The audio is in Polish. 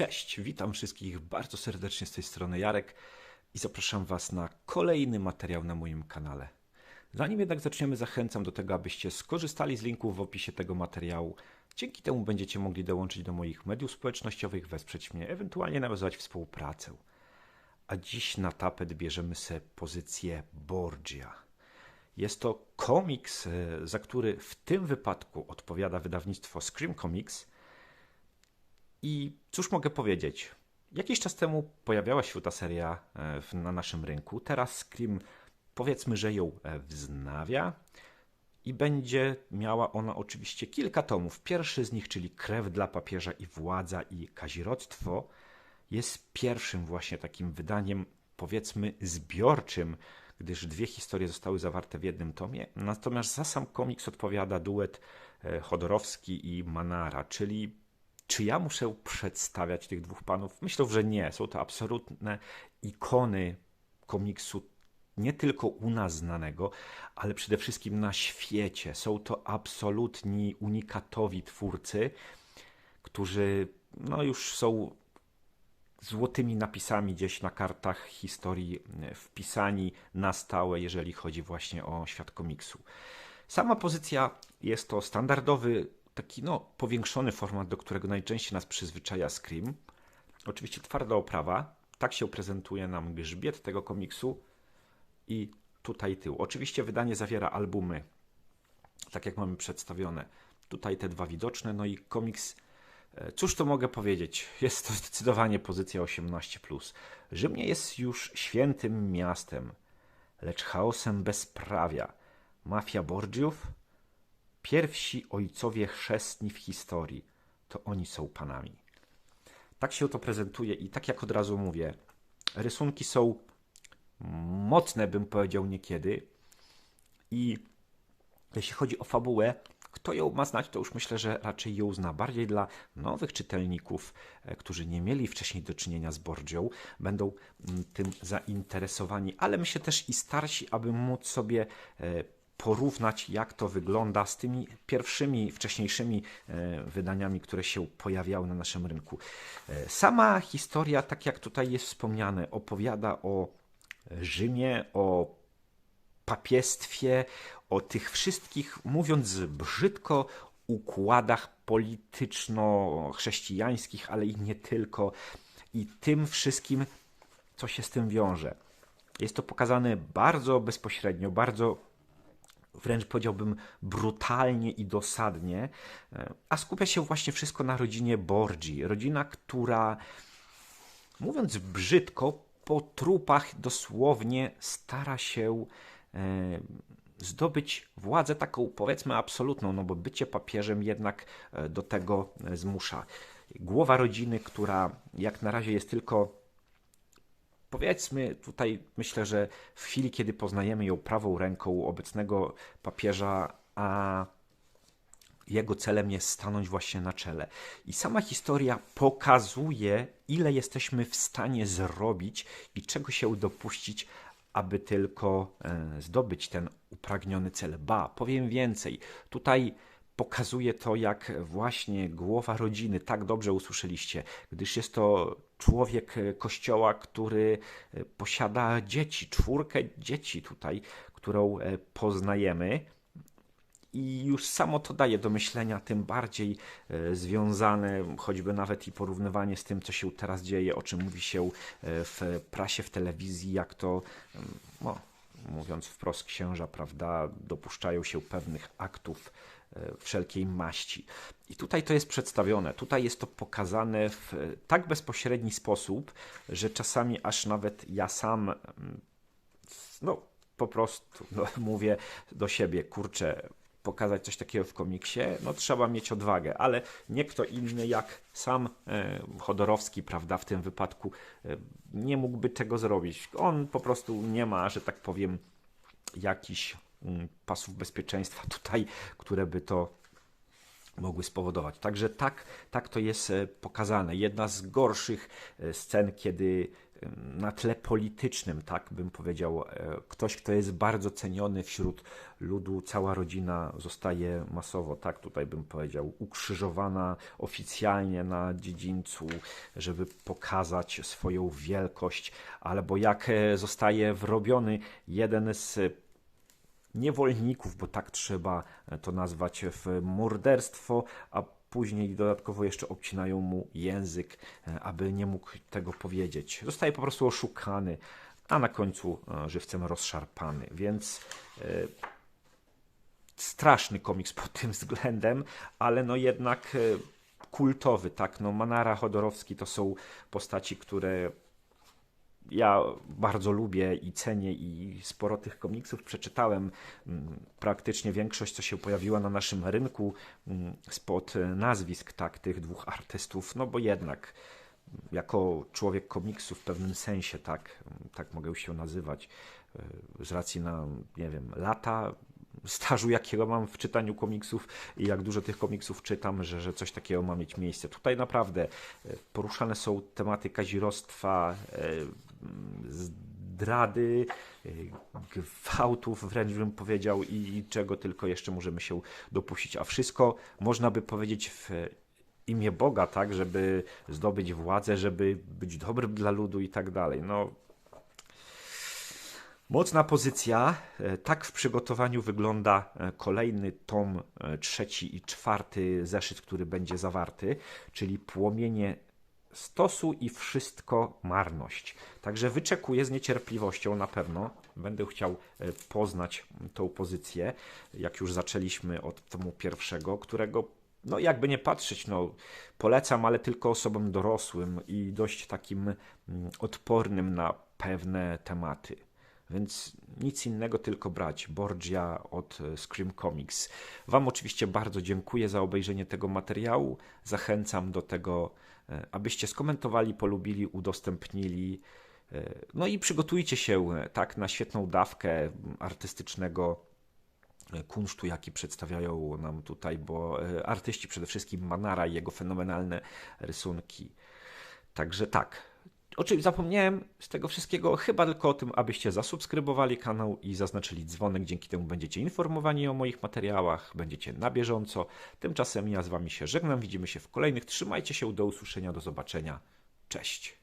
Cześć, witam wszystkich bardzo serdecznie z tej strony Jarek i zapraszam Was na kolejny materiał na moim kanale. Zanim jednak zaczniemy, zachęcam do tego, abyście skorzystali z linków w opisie tego materiału. Dzięki temu będziecie mogli dołączyć do moich mediów społecznościowych, wesprzeć mnie, ewentualnie nawiązać współpracę. A dziś na tapet bierzemy sobie pozycję Borgia. Jest to komiks, e, za który w tym wypadku odpowiada wydawnictwo Scream Comics. I cóż mogę powiedzieć? Jakiś czas temu pojawiała się ta seria e, na naszym rynku. Teraz Scream powiedzmy, że ją e, wznawia i będzie miała ona oczywiście kilka tomów. Pierwszy z nich, czyli Krew dla papieża i władza i kazirodztwo, jest pierwszym właśnie takim wydaniem, powiedzmy, zbiorczym, gdyż dwie historie zostały zawarte w jednym tomie. Natomiast za sam komiks odpowiada duet e, Chodorowski i Manara, czyli czy ja muszę przedstawiać tych dwóch panów? Myślę, że nie. Są to absolutne ikony komiksu, nie tylko u nas znanego, ale przede wszystkim na świecie. Są to absolutni unikatowi twórcy, którzy no, już są złotymi napisami gdzieś na kartach historii e, wpisani na stałe, jeżeli chodzi właśnie o świat komiksu. Sama pozycja jest to standardowy, taki no, powiększony format, do którego najczęściej nas przyzwyczaja Scream. Oczywiście twarda oprawa. Tak się prezentuje nam grzbiet tego komiksu i tutaj tył. Oczywiście wydanie zawiera albumy, tak jak mamy przedstawione. Tutaj te dwa widoczne, no i komiks E, Cóż to mogę powiedzieć? Jest to zdecydowanie pozycja 18. Rzym nie jest już świętym miastem, lecz chaosem bezprawia. Mafia Borgiów? Pierwsi ojcowie chrzestni w historii. To oni są panami. Tak się to prezentuje i tak jak od razu mówię, rysunki są mocne, bym powiedział niekiedy. I jeśli chodzi o fabułę, kto ją ma znać, to już myślę, że raczej ją zna. Bardziej dla nowych czytelników, e, którzy nie mieli wcześniej do czynienia z Borgią, będą mm, tym zainteresowani, ale myślę też i starsi, aby móc sobie e, porównać, jak to wygląda z tymi pierwszymi, wcześniejszymi e, wydaniami, które się pojawiały na naszym rynku. E, Sama historia, tak jak tutaj jest wspomniane, opowiada o Rzymie, o papiestwie, o tych wszystkich, mówiąc brzydko, układach polityczno-chrześcijańskich, ale i nie tylko, i tym wszystkim, co się z tym wiąże. Jest to pokazane bardzo bezpośrednio, bardzo wręcz powiedziałbym brutalnie i dosadnie, e, a skupia się właśnie wszystko na rodzinie Borgi. Rodzina, która mówiąc brzydko, po trupach dosłownie stara się e, zdobyć władzę taką powiedzmy absolutną, no bo bycie papieżem jednak e, do tego zmusza. Głowa rodziny, która jak na razie jest tylko powiedzmy tutaj myślę, że w chwili, kiedy poznajemy ją prawą ręką obecnego papieża, a jego celem jest stanąć właśnie na czele. I sama historia pokazuje, ile jesteśmy w stanie zrobić i czego się dopuścić, aby tylko e, zdobyć ten upragniony cel. Ba, powiem więcej. Tutaj pokazuje to, jak właśnie głowa rodziny, tak dobrze usłyszeliście, gdyż jest to człowiek kościoła, który e, posiada dzieci, czwórkę dzieci tutaj, którą e, poznajemy. I już samo to daje do myślenia, tym bardziej e, związane, choćby nawet i porównywanie z tym, co się teraz dzieje, o czym mówi się w prasie, w telewizji, jak to, no, mówiąc wprost, księża, prawda, dopuszczają się pewnych aktów wszelkiej maści. I tutaj to jest przedstawione, tutaj jest to pokazane w e, tak bezpośredni sposób, że czasami aż nawet ja sam em, no po prostu no, mówię do siebie, kurczę, pokazać coś takiego w komiksie, no trzeba mieć odwagę, ale nie kto inny jak sam e, Chodorowski, prawda, w tym wypadku e, nie mógłby tego zrobić. On po prostu nie ma, że tak powiem, jakichś mm, pasów bezpieczeństwa tutaj, które by to mogły spowodować. Także tak, tak to jest e, pokazane. Jedna z gorszych e, scen, kiedy na tle politycznym, tak bym powiedział. E, Ktoś, kto jest bardzo ceniony wśród ludu, cała rodzina zostaje masowo, tak tutaj bym powiedział, ukrzyżowana oficjalnie na dziedzińcu, żeby pokazać swoją wielkość, albo jak zostaje wrobiony jeden z niewolników, bo tak trzeba to nazwać, w morderstwo, a później dodatkowo jeszcze obcinają mu język, e, aby nie mógł tego powiedzieć. Zostaje po prostu oszukany, a na końcu e, żywcem rozszarpany. Więc e, straszny komiks pod tym względem, ale no jednak e, kultowy, tak? No Manara, Chodorowski to są postaci, które ja bardzo lubię i cenię i sporo tych komiksów przeczytałem. Mm, Praktycznie większość, co się pojawiła na naszym rynku mm, spod nazwisk tak, tych dwóch artystów, no bo jednak mm, jako człowiek komiksu w pewnym sensie, tak, tak mogę się nazywać, e, z racji na, nie wiem, lata stażu, jakiego mam w czytaniu komiksów i jak dużo tych komiksów czytam, że, że coś takiego ma mieć miejsce. Tutaj naprawdę e, poruszane są tematy kazirostwa, e, zdrady, e, gwałtów, wręcz bym powiedział, i, i czego tylko jeszcze możemy się dopuścić. A wszystko można by powiedzieć w imię Boga, tak, żeby zdobyć władzę, żeby być dobrym dla ludu i tak dalej. No, Mocna pozycja. E, Tak w przygotowaniu wygląda e, kolejny tom, e, trzeci i czwarty zeszyt, który będzie zawarty, czyli Płomienie stosu i wszystko marność. Także wyczekuję z niecierpliwością na pewno. Będę chciał e, poznać tą pozycję, jak już zaczęliśmy od tomu pierwszego, którego no jakby nie patrzeć, no polecam, ale tylko osobom dorosłym i dość takim mm, odpornym na pewne tematy. Więc nic innego, tylko brać. Borgia od e, Scream Comics. Wam oczywiście bardzo dziękuję za obejrzenie tego materiału. Zachęcam do tego, abyście skomentowali, polubili, udostępnili. E, No i przygotujcie się e, tak na świetną dawkę artystycznego e, kunsztu, jaki przedstawiają nam tutaj, bo e, artyści przede wszystkim Manara i jego fenomenalne rysunki. Także tak. Oczywiście zapomniałem z tego wszystkiego chyba tylko o tym, abyście zasubskrybowali kanał i zaznaczyli dzwonek. Dzięki temu będziecie informowani o moich materiałach, będziecie na bieżąco. Tymczasem ja z wami się żegnam. Widzimy się w kolejnych. Trzymajcie się, do usłyszenia, do zobaczenia. Cześć.